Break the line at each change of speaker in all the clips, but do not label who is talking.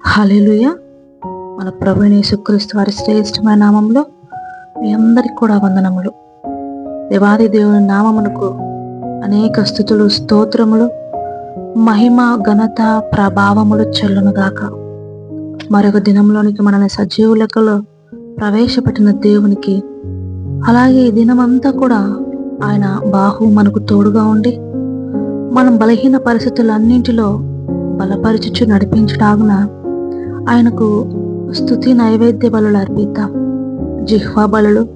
Hallelujah మన ప్రభుని యేసుక్రీస్తు వారి శ్రేష్టమైన నామంలో మీ అందరికి కూడా వందనములు. దేవాది దేవుని నామమునకు అనేక స్థుతులు స్తోత్రములు మహిమ ఘనత ప్రభావములు చెల్లునుగాక మరొక దినంలోనికి మనల్ని సజీవు లెక్కలో ప్రవేశపెట్టిన దేవునికి అలాగే ఈ దినమంతా కూడా ఆయన బాహు మనకు తోడుగా ఉండి మనం బలహీన పరిస్థితులన్నింటిలో బలపరచుచు నడిపించడాగున ఆయనకు స్థుతి నైవేద్య బలులు అర్పిద్దాం. జిహ్వా బలులు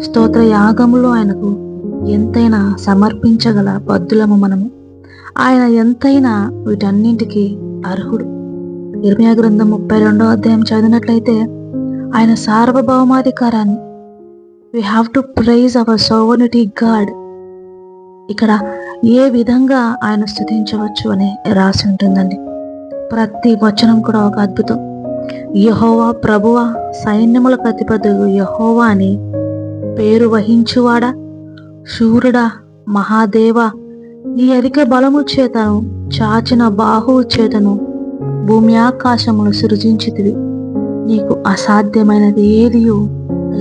స్తోత్ర యాగములు ఆయనకు ఎంతైనా సమర్పించగల బద్దులము మనము. ఆయన ఎంతైనా వీటన్నింటికి అర్హుడు. ఇర్మియా గ్రంథం ముప్పై రెండో అధ్యాయం చదివినట్లయితే ఆయన సార్వభౌమాధికారాన్ని we have to praise our sovereignty God ఇక్కడ ఏ విధంగా ఆయన స్థుతించవచ్చు అని రాసి ఉంటుందండి. ప్రతి వచనం కూడా ఒక అద్భుతం. యహోవా ప్రభువ సైన్యములకు అధిపతి యహోవా అని పేరు వహించువాడా? శూరుడా మహాదేవ నీ అధిక బలము చేతను చాచిన బాహువు చేతను భూమి ఆకాశమును సృజించితివి. నీకు అసాధ్యమైనది ఏది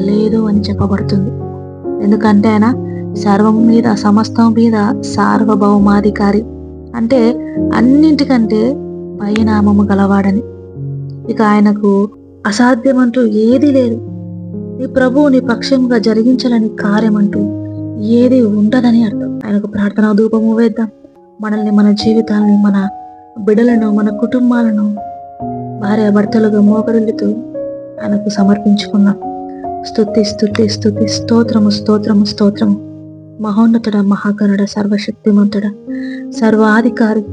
లేదు అని చెప్పబడుతుంది. ఎందుకంటే ఆయన సర్వం మీద సమస్తం మీద సార్వభౌమాధికారి. అంటే అన్నింటికంటే పైనామము గలవాడని. ఇక ఆయనకు అసాధ్యమంటూ ఏదీ లేదు. నీ ప్రభువు నీ పక్షంగా జరిగించాలని కార్యమంటూ ఏది ఉండదని అర్థం. ఆయనకు ప్రార్థనా ధూపము వేద్దాం. మనల్ని మన జీవితాలని మన బిడలను మన కుటుంబాలను భార్య భర్తలుగా మోకరిల్లుతూ ఆయనకు సమర్పించుకుందాం. స్తుతి స్థుతి స్థుతి స్తోత్రము స్తోత్రము స్తోత్రము. మహోన్నతుడ మహాకరుడ సర్వశక్తిమంతుడ సర్వాధికారి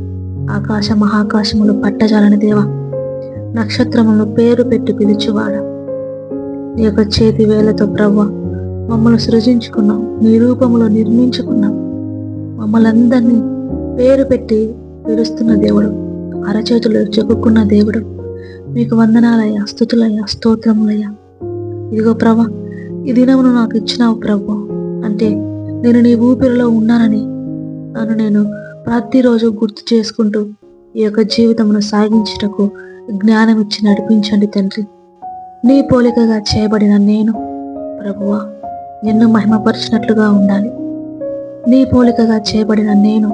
ఆకాశ మహాకాశములు పట్టజాలని దేవ. నక్షత్రములను పేరు పెట్టి పిలుచువాడ. నీ యొక్క చేతి వేలతో ప్రవ్వ మమ్మల్ని సృజించుకున్నాం నీ రూపములో నిర్మించుకున్నాం మమ్మల్ని అందరినీ పేరు పెట్టి పిలుస్తున్న దేవుడు అరచేతులు చెక్కున్న దేవుడు. మీకు వందనాలయ్యా స్థుతులయ్యా స్తోత్రములయ్యా. ఇదిగో ప్రభ ఈ దినమును నాకు ఇచ్చినావు ప్రభు అంటే నేను నీ ఊపిరిలో ఉన్నానని నన్ను నేను ప్రతిరోజు గుర్తు చేసుకుంటూ ఈ యొక్క జీవితమును సాగించుటకు జ్ఞానం ఇచ్చి నడిపించండి తండ్రి. నీ పోలికగా చేయబడిన నేను ప్రభువా నిన్ను మహిమపరిచినట్లుగా ఉండాలి. నీ పోలికగా చేయబడిన నేను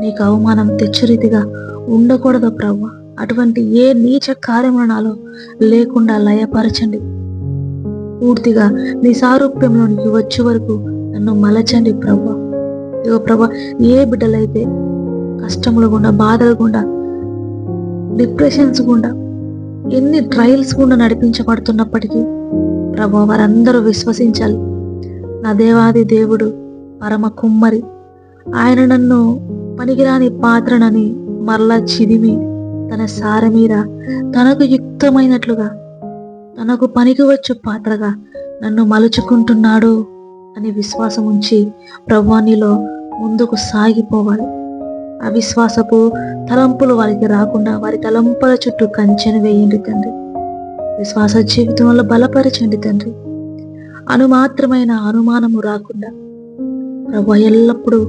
నీకు అవమానం తెచ్చురీతిగా ఉండకూడదు ప్రభు అటువంటి ఏ నీచ కార్యములు నాలో లేకుండా లయపరచండి. పూర్తిగా నీ సారూప్యంలోనికి వచ్చే వరకు నన్ను మలచండి ప్రభు ఇగో ప్రభు ఏ బిడ్డలైతే కష్టములు గుండా బాధలు గుండా డిప్రెషన్స్ గుండా ఎన్ని ట్రయల్స్ గుండా నడిపించబడుతున్నప్పటికీ ప్రభు వారందరూ విశ్వసించాలి. నా దేవాది దేవుడు పరమ కుమ్మరి ఆయన నన్ను పనికిరాని పాత్రనని మరలా చిదిమి తన సార మీద తనకు యుక్తమైనట్లుగా తనకు పనికి వచ్చు పాత్రగా నన్ను మలుచుకుంటున్నాడు అని విశ్వాసం ఉంచి ప్రభువానిలో ముందుకు సాగిపోవాలి. అవిశ్వాసపు తలంపులు వారికి రాకుండా వారి తలంపుల చుట్టూ కంచెను వేయండి తండ్రి. విశ్వాస జీవితం వల్ల బలపరచండి తండ్రి. అనుమాత్రమైన అనుమానము రాకుండా. ప్రభు ఎల్లప్పుడూ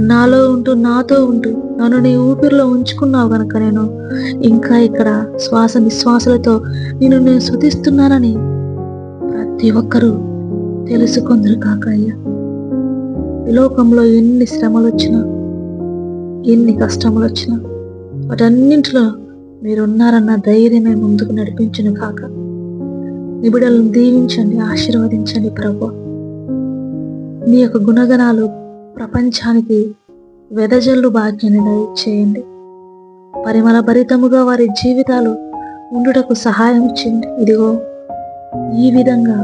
నాలో ఉంటూ నాతో ఉంటూ నన్ను నీ ఊపిరిలో ఉంచుకున్నావు గనక నేను ఇంకా ఇక్కడ శ్వాస నిశ్వాసలతో నేను నేను శృతిస్తున్నానని ప్రతి ఒక్కరూ తెలుసుకుందరు కాకయ్యా. ఈ లోకంలో ఎన్ని శ్రమలు వచ్చినా ఎన్ని కష్టములు వచ్చినా వాటన్నింటిలో మీరున్నారన్న ధైర్యమే ముందుకు నడిపించను కాక నిబిడలను దీవించండి ఆశీర్వదించండి ప్రభు నీ యొక్క గుణగణాలు ప్రపంచానికి వెదజల్లు భాగ్యాన్ని దయచేయండి. పరిమళ భరితముగా వారి జీవితాలు ఉండుటకు సహాయం చేయండి. ఇదిగో ఈ విధంగా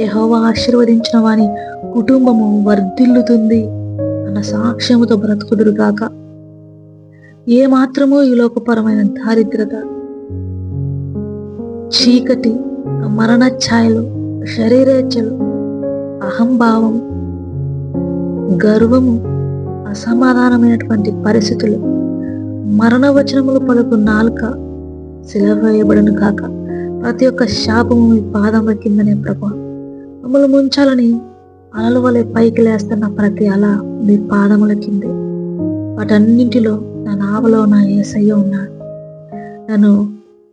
యహోవా ఆశీర్వదించిన వాని కుటుంబము వర్ధిల్లుతుంది అన్న సాక్ష్యముతో బ్రతుకుదురుగాక. ఏ మాత్రమో ఈ లోకపరమైన దారిద్రత. చీకటి మరణ ఛాయలు శరీరేచ్ఛలు అహంభావం గర్వము అసమాధానమైనటువంటి పరిస్థితులు. మరణ వచనములు పలుకు నాలుక సిలవేయబడను కాక ప్రతి ఒక్క శాపము మీ పాదం కిందనే ప్రభా మమ్మల్ని ముంచాలని అలల వలె పైకి లేస్తున్న ప్రతి అల మీ పాదముల కిందే. వాటన్నింటిలో నా నావలో నా ఏసయ్య ఉన్నాడు. నన్ను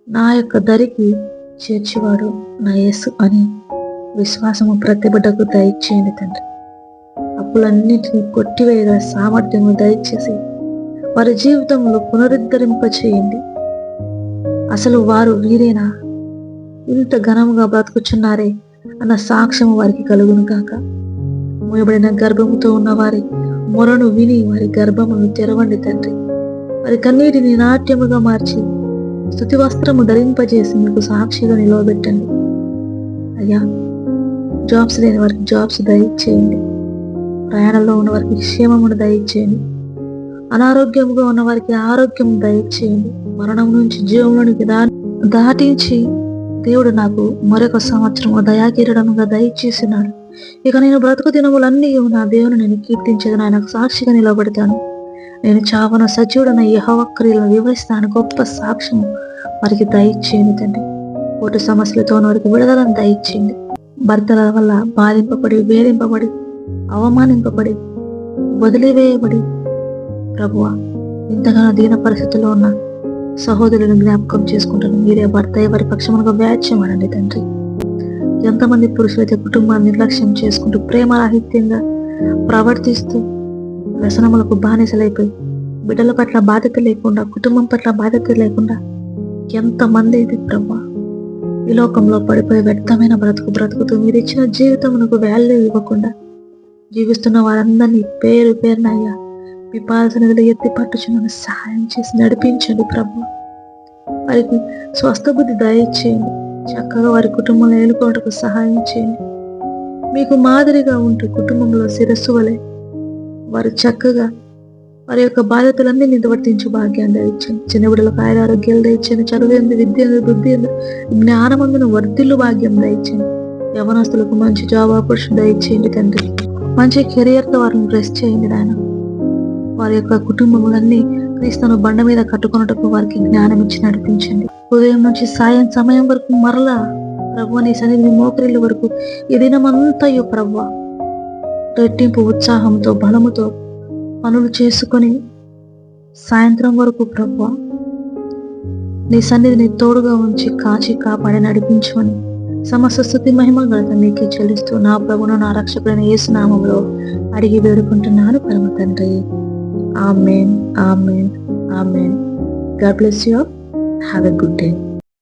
నా యొక్క దరికి చేర్చేవాడు నా యేసు అని విశ్వాసము ప్రతిభటకు దయచేయండి తండ్రి. అప్పులన్నింటినీ కొట్టివేయగల సామర్థ్యము దయచేసి వారి జీవితంలో పునరుద్ధరింప చేయండి అసలు వారు వీరేనా? ఇంత ఘనముగా బ్రతుకుచున్నారే అన్న సాక్ష్యము వారికి కలుగును కాక మూయబడిన గర్భముతో ఉన్నవారి మొరను విని వారి గర్భమును తెరవండి తండ్రి. మరి కన్నీటిని నాట్యముగా మార్చి స్థుతి వస్త్రము ధరింపజేసి మీకు సాక్షిగా నిలవబెట్టండి. అయ్యా జాబ్స్ లేని వారికి జాబ్స్ దయచేయండి. ప్రయాణంలో ఉన్న వారికి క్షేమమును దయచేయండి. అనారోగ్యముగా ఉన్న వారికి ఆరోగ్యం దయచేయండి. మరణం నుంచి జీవంలోనికి దా దాటించి దేవుడు నాకు మరొక సంవత్సరం దయాకిరడముగా దయచేసినాడు. ఇక నేను బ్రతుకు దినములన్నీ నా దేవుని నేను కీర్తించేది ఆయనకు సాక్షిగా నిలబడతాను నేను చావన సజీవుడన యహోవ క్రియలను వివరిస్తాను గొప్ప సాక్ష్యము వారికి దయచేయండి తండ్రి. ఓటు సమస్యలతో వారికి విడుదలను దయచేయండి. భర్తల వల్ల బాధింపబడి వేధింపబడి అవమానింపబడి వదిలివేయబడి ప్రభువ ఇంతగానో దీన పరిస్థితిలో ఉన్న సహోదరులను జ్ఞాపకం చేసుకుంటాను. మీరే భర్త ఎవరి పక్షమునగా వ్యాచ్యమనండి తండ్రి. ఎంతమంది పురుషులైతే కుటుంబాన్ని నిర్లక్ష్యం చేసుకుంటూ ప్రేమరాహిత్యంగా ప్రవర్తిస్తూ వ్యసనములకు బానిసలైపోయి బిడ్డల పట్ల బాధ్యత లేకుండా కుటుంబం పట్ల బాధ్యత లేకుండా ఎంతమంది అయితే బ్రహ్మ? ఈ లోకంలో పడిపోయి వ్యర్థమైన బ్రతుకు బ్రతుకుతూ మీరు ఇచ్చిన జీవితమునకు వాల్యూ ఇవ్వకుండా జీవిస్తున్న వారందరినీ పేరు పేరునయ్యా మీ పాదసన్నిధిలో ఎత్తి పట్టుచున్న సహాయం చేసి నడిపించండి ప్రభు వారికి స్వస్థ బుద్ధి దయచేయండి చక్కగా వారి కుటుంబంలో ఏలుకోవటకు సహాయం చేయండి. మీకు మాదిరిగా ఉంటూ కుటుంబంలో శిరస్సు వలె వారు చక్కగా వారి యొక్క బాధ్యతలన్నీ నిర్వర్తించు భాగ్యాన్ని దయచండి చిన్న బిడ్డలకు ఆయన ఆరోగ్యాలు దయచండి చదువు ఎందు విద్య బుద్ధి ఎందు జ్ఞానమందును వర్ధిల్లు భాగ్యం దయచండి యవనస్తులకు మంచి జాబ్ ఆపర్చునిటీ దయచేయండి తండ్రి. మంచి కెరియర్తో వారిని బ్రెస్ చేయండి నాయన. వారి యొక్క కుటుంబములన్నీ క్రీస్తును బండ మీద కట్టుకున్నటకు వారికి జ్ఞానం ఇచ్చి నడిపించండి. ఉదయం నుంచి సాయం సమయం వరకు మరలా ప్రభు నీ సన్నిధి మోకరిల్లు వరకు ఈ దినమంతయు ప్రభు రెట్టింపు ఉత్సాహంతో బలముతో పనులు చేసుకొని సాయంత్రం వరకు ప్రభు నీ సన్నిధిని తోడుగా ఉంచి కాచి కాపాడి నడిపించమని సమస్త స్థుతి మహిమ గలత మీకే చెల్లిస్తూ నా ప్రభును నా రక్షకుడైన యేసునామంలో అడిగి వేడుకుంటున్నాను పరమ తండ్రి. Amen amen amen. God bless you have a good day.